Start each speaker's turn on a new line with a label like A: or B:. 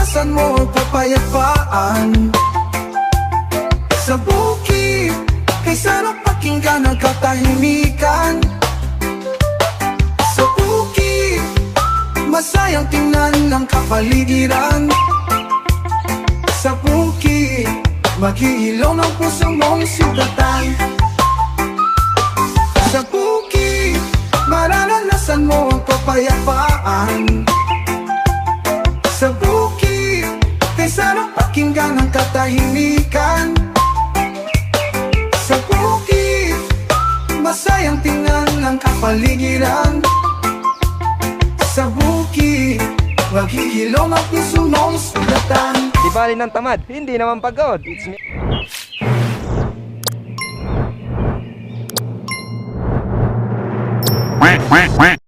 A: Nararanasan mo ang kapayapaan Sa bukid Kay sarap pakinggan ang katahimikan. Sa bukid Masayang tingnan ng kapaligiran. Sa bukid Maghihilom ang puso mong sugatan. Sa bukid Mararanasan mo ang kapayapaan Sarap pakinggan ang katahimikan Sa bukid Masayang tingnan ang kapaligiran Sa bukid Maghihilom ang puso mong sugatan
B: Di bali ng tamad, hindi naman pagod. It's me.
C: quack, quack, quack.